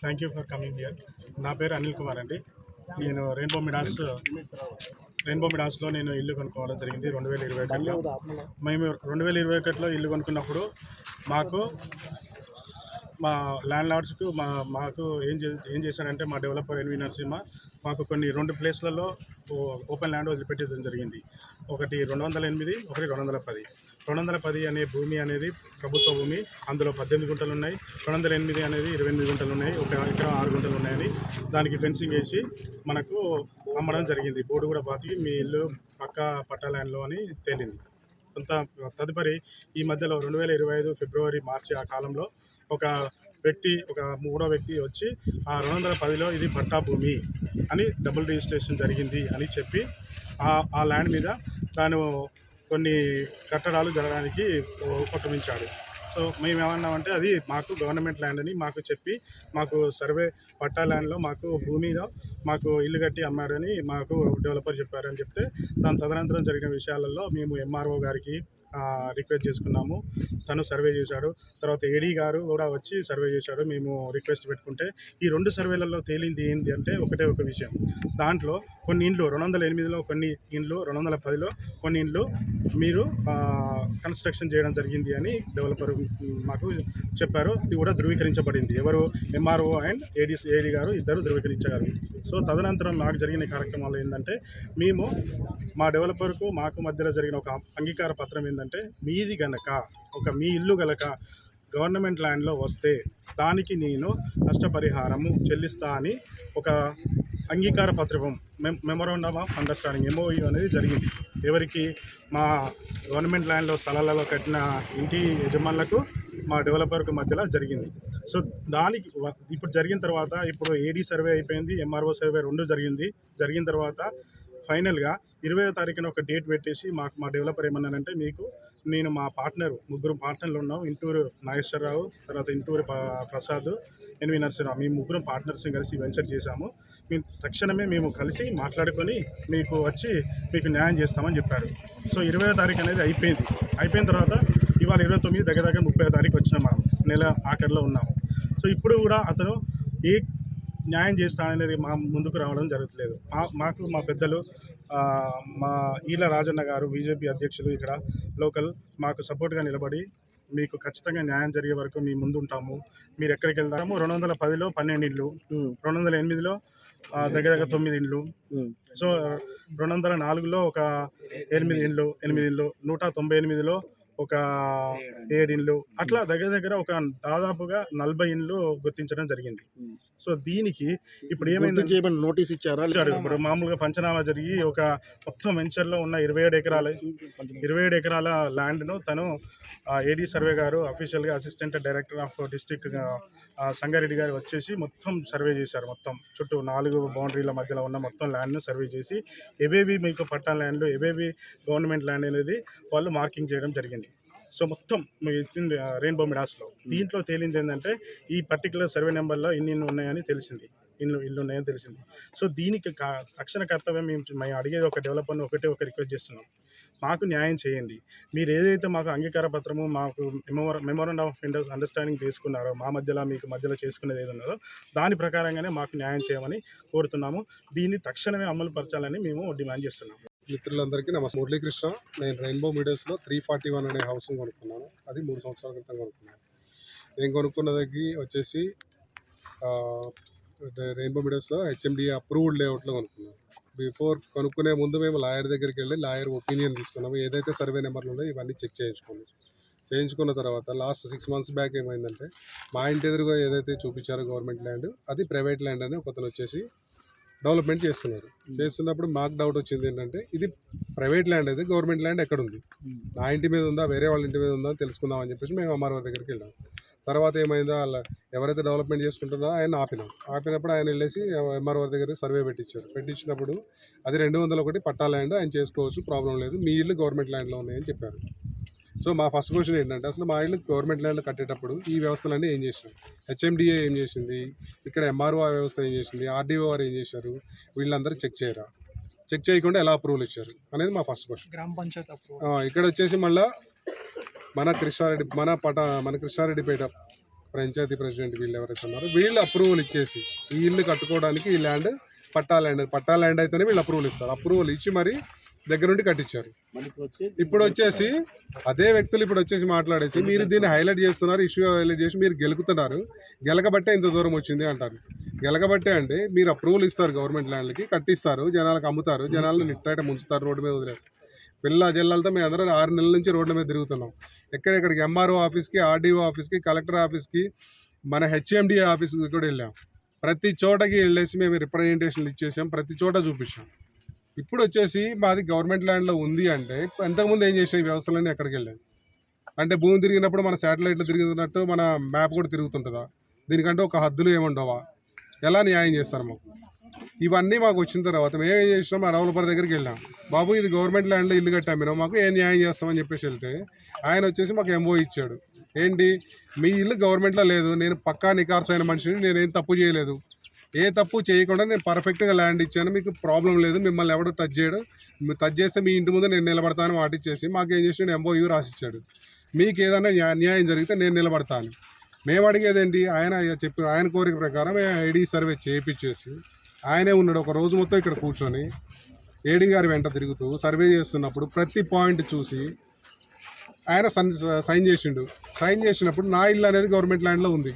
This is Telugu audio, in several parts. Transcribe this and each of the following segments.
Thank you for coming here. నా పేరు అనిల్ కుమార్ అండి. నేను రెయిన్బో మిడాస్ రెయిన్బో మిడాస్లో నేను ఇల్లు కొనుక్కోవడం జరిగింది రెండు వేల ఇరవై ఒకటిలో. మేము రెండు వేల ఇరవై ఒకటిలో ఇల్లు కొనుక్కున్నప్పుడు మాకు మా ల్యాండ్ లార్డ్స్కు మా మాకు ఏం చే ఏం చేశాడంటే మా డెవలపర్ ఎన్వి నరసింహ మాకు కొన్ని రెండు ప్లేస్లలో ఓ- ఓపెన్ ల్యాండ్ వదిలిపెట్టడం జరిగింది. ఒకటి రెండు వందల ఎనిమిది ఒకటి రెండు వందల పది. రెండు వందల పది అనే భూమి అనేది ప్రభుత్వ భూమి. అందులో పద్దెనిమిది గుంటలు ఉన్నాయి రెండు వందల ఎనిమిది అనేది ఇరవై ఎనిమిది గుంటలు ఉన్నాయి ఒక ఎకరం ఆరు గుంటలు ఉన్నాయని దానికి ఫెన్సింగ్ వేసి మనకు అమ్మడం జరిగింది. బోర్డు కూడా పాతి మీ ఇల్లు పక్క పట్టాలయంలో అని తేలింది. కొంత తదుపరి ఈ మధ్యలో రెండు వేల ఇరవై ఐదు ఫిబ్రవరి మార్చి ఆ కాలంలో ఒక వ్యక్తి ఒక మూడో వ్యక్తి వచ్చి ఆ రెండు వందల పదిలో ఇది పట్టా భూమి అని డబుల్ రిజిస్ట్రేషన్ జరిగింది అని చెప్పి ఆ ఆ ల్యాండ్ మీద తాను కొన్ని కట్టడాలు జరగడానికి ఉపక్రమించాడు. సో మేము ఏమన్నామంటే అది మాకు గవర్నమెంట్ ల్యాండ్ అని మాకు చెప్పి మాకు సర్వే పట్టా ల్యాండ్లో మాకు భూమిలో మాకు ఇల్లు కట్టి అమ్మారని మాకు డెవలపర్ చెప్పారని చెప్తే దాని తదనంతరం జరిగిన విషయాలలో మేము ఎంఆర్ఓ గారికి రిక్వెస్ట్ చేసుకున్నాము. తను సర్వే చేశాడు. తర్వాత ఏడీ గారు కూడా వచ్చి సర్వే చేశాడు. మేము రిక్వెస్ట్ పెట్టుకుంటే ఈ రెండు సర్వేలలో తేలింది ఏంటి అంటే ఒకటే ఒక విషయం. దాంట్లో కొన్ని ఇండ్లు రెండు వందల ఎనిమిదిలో కొన్ని ఇండ్లు రెండు వందల పదిలో కొన్ని ఇండ్లు మీరు కన్స్ట్రక్షన్ చేయడం జరిగింది అని డెవలపర్ మాకు చెప్పారు. ఇది కూడా ధృవీకరించబడింది. ఎవరు ఎంఆర్ఓ అండ్ ఏడీసీ ఏడీ గారు ఇద్దరు ధృవీకరించారు సో తదనంతరం నాకు జరిగిన కార్యక్రమాలు ఏంటంటే మేము మా డెవలపర్కు మాకు మధ్యలో జరిగిన ఒక అంగీకార పత్రం ఏంటంటే మీది గనక ఒక మీ ఇల్లు గనక గవర్నమెంట్ ల్యాండ్లో వస్తే దానికి నేను నష్టపరిహారము చెల్లిస్తా అని ఒక అంగీకార పత్రం mem memorandum of understanding MOU అనేది జరిగింది. ఎవరికి మా గవర్నమెంట్ ల్యాండ్లో స్థలాలలో కట్టిన ఇంటి యజమానులకు మా డెవలపర్కు మధ్యలో జరిగింది. సో దానికి ఇప్పుడు జరిగిన తర్వాత ఇప్పుడు ఏడీ సర్వే అయిపోయింది ఎంఆర్ఓ సర్వే రెండు జరిగింది. జరిగిన తర్వాత ఫైనల్గా ఇరవయో తారీఖున ఒక డేట్ పెట్టేసి మాకు మా డెవలపర్ ఏమన్నానంటే మీకు నేను మా పార్ట్నర్ ముగ్గురు పార్ట్నర్లు ఉన్నాం ఇంటూరు నాగేశ్వరరావు తర్వాత ఇంటూరు ప్రసాద్ ఎన్వి నరసింహరావు మేము ముగ్గురం పార్ట్నర్స్ కలిసి వెంచర్ చేశాము. మేము తక్షణమే మేము కలిసి మాట్లాడుకొని మీకు వచ్చి మీకు న్యాయం చేస్తామని చెప్పారు. సో ఇరవై తారీఖు అనేది అయిపోయింది. అయిపోయిన తర్వాత ఇవాళ ఇరవై తొమ్మిది దగ్గర దగ్గర ముప్పై తారీఖు వచ్చినాం మనం నెల ఆఖరిలో ఉన్నాము. సో ఇప్పుడు కూడా అతను ఏ న్యాయం చేస్తాననేది మా ముందుకు రావడం జరగట్లేదు మా మాకు మా పెద్దలు మా ఈల రాజన్న గారు బీజేపీ అధ్యక్షులు ఇక్కడ లోకల్ మాకు సపోర్ట్గా నిలబడి మీకు ఖచ్చితంగా న్యాయం జరిగే వరకు మీ ముందు ఉంటాము మీరు ఎక్కడికి వెళ్తాము? రెండు వందల పదిలో పన్నెండు ఇండ్లు రెండు వందల ఎనిమిదిలో దగ్గర దగ్గర తొమ్మిది ఇండ్లు. సో రెండు వందల నాలుగులో ఒక ఎనిమిది ఇండ్లు ఎనిమిది ఇండ్లు నూట తొంభై ఎనిమిదిలో ఒక ఏడు ఇండ్లు. అట్లా దగ్గర దగ్గర ఒక దాదాపుగా నలభై ఇండ్లు గుర్తించడం జరిగింది. సో దీనికి ఇప్పుడు ఏమైంది నోటీస్ ఇచ్చారా? ఇచ్చారు ఇప్పుడు మామూలుగా పంచనామా జరిగి ఒక మొత్తం వెంచర్లో ఉన్న ఇరవై ఏడు ఎకరాల ఇరవై ఏడు ఎకరాల ల్యాండ్ను తను ఏడీ సర్వే గారు అఫీషియల్గా assistant director of district Sangareddy గారు వచ్చేసి మొత్తం సర్వే చేశారు. మొత్తం చుట్టూ నాలుగు బౌండరీల మధ్యలో ఉన్న మొత్తం ల్యాండ్ను సర్వే చేసి ఏవేవి మీకు పట్టా ల్యాండ్లు ఏవేవి గవర్నమెంట్ ల్యాండ్ అనేది వాళ్ళు మార్కింగ్ చేయడం జరిగింది. సో మొత్తం ఇచ్చింది రెయిన్బో మిడాస్లో దీంట్లో తేలింది ఏంటంటే ఈ పర్టికులర్ సర్వే నెంబర్లో ఇన్ని ఇన్ని ఉన్నాయని తెలిసింది. ఇల్లు ఇల్లు ఉన్నాయని తెలిసింది. సో దీనికి తక్షణ కర్తవ్యం మేము మేము అడిగేది ఒక డెవలపర్ని ఒకటే ఒక రిక్వెస్ట్ చేస్తున్నాం. మాకు న్యాయం చేయండి. మీరు ఏదైతే మాకు అంగీకార పత్రము మాకు మెమోరండం ఆఫ్ అండర్స్టాండింగ్ చేసుకున్నారో మా మధ్యలో మీకు మధ్యలో చేసుకునేది ఏది ఉన్నదో దాని ప్రకారంగానే మాకు న్యాయం చేయమని కోరుతున్నాము. దీన్ని తక్షణమే అమలు పరచాలని మేము డిమాండ్ చేస్తున్నాము. మిత్రులందరికీ నమస్తే. మురళీకృష్ణ నేను రెయిన్బో మీడియోస్లో త్రీ ఫార్టీ వన్ అనే హౌసింగ్ కొనుక్కున్నాను. అది మూడు సంవత్సరాల క్రితం కొనుక్కున్నాను. నేను కొనుక్కున్న దగ్గర వచ్చేసి రెయిన్బో మీడియోస్లో హెచ్ఎండి అప్రూవ్డ్ లేఅవుట్లో కొనుక్కున్నాను. బిఫోర్ కొనుక్కునే ముందు మేము లాయర్ దగ్గరికి వెళ్ళి లాయర్ ఒపీనియన్ తీసుకున్నాము. ఏదైతే సర్వే నెంబర్లు ఉన్నాయో ఇవన్నీ చెక్ చేయించుకున్నాం. చేయించుకున్న తర్వాత లాస్ట్ సిక్స్ మంత్స్ బ్యాక్ ఏమైందంటే మా ఇంటి ఎదురుగా ఏదైతే చూపించారో గవర్నమెంట్ ల్యాండ్ అది ప్రైవేట్ ల్యాండ్ అని ఒకతను వచ్చేసి డెవలప్మెంట్ చేస్తున్నారు. చేస్తున్నప్పుడు మాకు డౌట్ వచ్చింది ఏంటంటే ఇది ప్రైవేట్ ల్యాండ్ అయితే గవర్నమెంట్ ల్యాండ్ ఎక్కడ ఉంది నా ఇంటి మీద ఉందా వేరే వాళ్ళ ఇంటి మీద ఉందా తెలుసుకుందాం అని చెప్పేసి మేము ఎంఆర్ఓ దగ్గరికి వెళ్ళాం. తర్వాత ఏమైందో వాళ్ళ ఎవరైతే డెవలప్మెంట్ చేసుకుంటున్నారో ఆయన ఆపినాం. ఆపినప్పుడు ఆయన వెళ్ళేసి ఎంఆర్ఓ దగ్గర సర్వే పెట్టించారు. పెట్టించినప్పుడు అది రెండు వందల ఒకటి పట్టా ల్యాండ్ ఆయన చేసుకోవచ్చు ప్రాబ్లం లేదు. మీ ఇల్లు గవర్నమెంట్ ల్యాండ్లో ఉన్నాయని చెప్పారు. సో మా ఫస్ట్ క్వశ్చన్ ఏంటంటే అసలు మా ఇల్లు గవర్నమెంట్ ల్యాండ్లో కట్టేటప్పుడు ఈ వ్యవస్థలన్నీ ఏం చేసినాం హెచ్ఎండిఏ ఏం చేసింది? ఇక్కడ ఎంఆర్ఓ వ్యవస్థ ఏం చేసింది? ఆర్డీఓ వారు ఏం చేశారు? వీళ్ళందరూ చెక్ చేయరా? చెక్ చేయకుండా ఎలా అప్రూవల్ ఇచ్చారు? అనేది మా ఫస్ట్ క్వశ్చన్. గ్రామ పంచాయత్ ఇక్కడ వచ్చేసి మళ్ళా మన కృష్ణారెడ్డి మన పట మన కృష్ణారెడ్డిపేట పంచాయతీ ప్రెసిడెంట్ వీళ్ళు ఎవరైతే ఉన్నారో వీళ్ళు అప్రూవల్ ఇచ్చేసి ఈ ఇల్లు కట్టుకోవడానికి ఈ land patta land patta land అయితేనే వీళ్ళు అప్రూవల్ ఇస్తారు. అప్రూవల్ ఇచ్చి మరి దగ్గర నుండి కట్టించారు. ఇప్పుడు వచ్చేసి అదే వ్యక్తులు ఇప్పుడు వచ్చేసి మాట్లాడేసి మీరు దీన్ని హైలైట్ చేస్తున్నారు ఇష్యూ హైలైట్ చేసి మీరు గెలుకుతున్నారు. గెలకబట్టే ఇంత దూరం వచ్చింది అంటారు. గెలకబట్టే అంటే మీరు అప్రూవల్ ఇస్తారు గవర్నమెంట్ ల్యాండ్లకి కట్టిస్తారు జనాలకు అమ్ముతారు జనాలను నిట్టేట ముంచుతారు రోడ్డు మీద వదిలేస్తారు. పిల్ల జిల్లాలతో మేము అందరం ఆరు నెలల నుంచి రోడ్ల మీద తిరుగుతున్నాం. ఎక్కడెక్కడికి ఎంఆర్ఓ ఆఫీస్కి ఆర్డీఓ ఆఫీస్కి కలెక్టర్ ఆఫీస్కి మన హెచ్ఎండి ఆఫీస్కి కూడా వెళ్ళాం. ప్రతి చోటకి వెళ్ళేసి మేము రిప్రజెంటేషన్లు ఇచ్చేసాం ప్రతి చోట చూపించాం. ఇప్పుడు వచ్చేసి మాది గవర్నమెంట్ ల్యాండ్లో ఉంది అంటే ఇంతకుముందు ఏం చేసే ఈ వ్యవస్థలన్నీ ఎక్కడికి వెళ్ళాయి అంటే భూమి తిరిగినప్పుడు మన శాటిలైట్లు తిరుగుతున్నట్టు మన మ్యాప్ కూడా తిరుగుతుంటుందా? దీనికంటే ఒక హద్దులు ఏముండవా? ఎలా న్యాయం చేస్తారు మాకు? ఇవన్నీ మాకు వచ్చిన తర్వాత మేము ఏం చేసినాం ఆ డెవలపర్ దగ్గరికి వెళ్ళాం. బాబు ఇది గవర్నమెంట్ ల్యాండ్లో ఇల్లు కట్టాం మీరు మాకు ఏం న్యాయం చేస్తామని చెప్పేసి వెళ్తే ఆయన వచ్చేసి మాకు ఎంఓ ఇచ్చాడు. ఏంటి? మీ ఇల్లు గవర్నమెంట్లో లేదు నేను పక్కా నికార్స్ అయిన మనిషిని నేను ఏం తప్పు చేయలేదు. ఏ తప్పు చేయకుండా నేను పర్ఫెక్ట్గా ల్యాండ్ ఇచ్చాను. మీకు ప్రాబ్లం లేదు. మిమ్మల్ని ఎవడు టచ్ చేయడు. టచ్ చేస్తే మీ ఇంటి ముందు నేను నిలబడతాను వాటిచ్చేసి మాకు ఏం చేసి ఎంఓయూ రాసిచ్చాడు. మీకు ఏదైనా న్యాయం జరిగితే నేను నిలబడతాను. మేము అడిగేది ఏంటి? ఆయన చెప్పి ఆయన కోరిక ప్రకారం ఐడి సర్వే చేయించేసి ఆయనే ఉన్నాడు. ఒక రోజు మొత్తం ఇక్కడ కూర్చొని ఏడి గారి వెంట తిరుగుతూ సర్వే చేస్తున్నప్పుడు ప్రతి పాయింట్ చూసి ఆయన సన్ సైన్ చేసిండు. సైన్ చేసినప్పుడు నా ఇల్లు అనేది గవర్నమెంట్ ల్యాండ్లో ఉంది.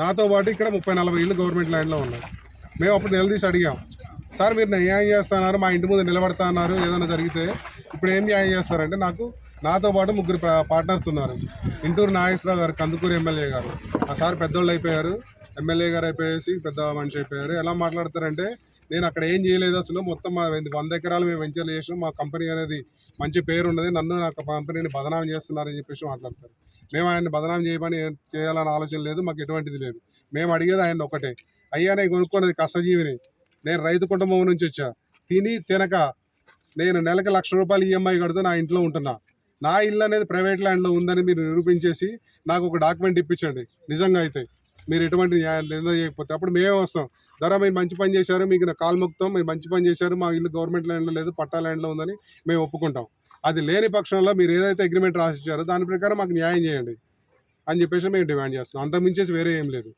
నాతో పాటు ఇక్కడ ముప్పై నలభై ఇల్లు గవర్నమెంట్ ల్యాండ్లో ఉన్నాయి. మేము అప్పుడు నిలదీసి అడిగాం సార్ మీరు న్యాయం చేస్తున్నారు మా ఇంటి ముందు నిలబడతా అన్నారు ఏదైనా జరిగితే ఇప్పుడు ఏం న్యాయం చేస్తారంటే నాకు నాతో పాటు ముగ్గురు పార్ట్నర్స్ ఉన్నారు. ఇంటూరు నాగేశ్వరరావు గారు కందుకూరు ఎమ్మెల్యే గారు. ఆ సార్ పెద్దోళ్ళు అయిపోయారు. ఎమ్మెల్యే గారు అయిపోయేసి పెద్ద మనిషి అయిపోయారు. ఎలా మాట్లాడతారంటే నేను అక్కడ ఏం చేయలేదు అసలు మొత్తం మా వంద ఎకరాలు మేము వెంచర్లు చేసినాం. మా కంపెనీ అనేది మంచి పేరు ఉన్నది నన్ను నా కంపెనీని బదనాం చేస్తున్నారని చెప్పేసి మాట్లాడతారు. మేము ఆయన్ని బదనాం చేయమని చేయాలని ఆలోచన లేదు మాకు ఎటువంటిది లేదు. మేము అడిగేది ఆయన ఒకటే అయ్యా నేను కొనుక్కున్నది కష్టజీవిని. నేను రైతు కుటుంబం నుంచి వచ్చా. తిని తినక నేను నెలకు లక్ష రూపాయలు ఈఎంఐ కడుతూ నా ఇంట్లో ఉంటున్నా. నా ఇల్లు అనేది ప్రైవేట్ ల్యాండ్లో ఉందని మీరు నిరూపించేసి నాకు ఒక డాక్యుమెంట్ ఇప్పించండి. నిజంగా అయితే మీరు ఎటువంటి న్యాయం చేయకపోతే అప్పుడు మేమే వస్తాం. ధర మీరు మంచి పని చేశారు మీకు నా కాలు మొక్కుతాం మీరు మంచి పని చేశారు మా ఇల్లు గవర్నమెంట్ ల్యాండ్లో లేదు పట్టా ల్యాండ్లో ఉందని మేము ఒప్పుకుంటాం. అది లేని పక్షంలో మీరు ఏదైతే అగ్రిమెంట్ రాసిచ్చారో దాని ప్రకారం మాకు న్యాయం చేయండి అని చెప్పేసి మేము డిమాండ్ చేస్తున్నాం. అంతకు మించేసి వేరే ఏం లేదు.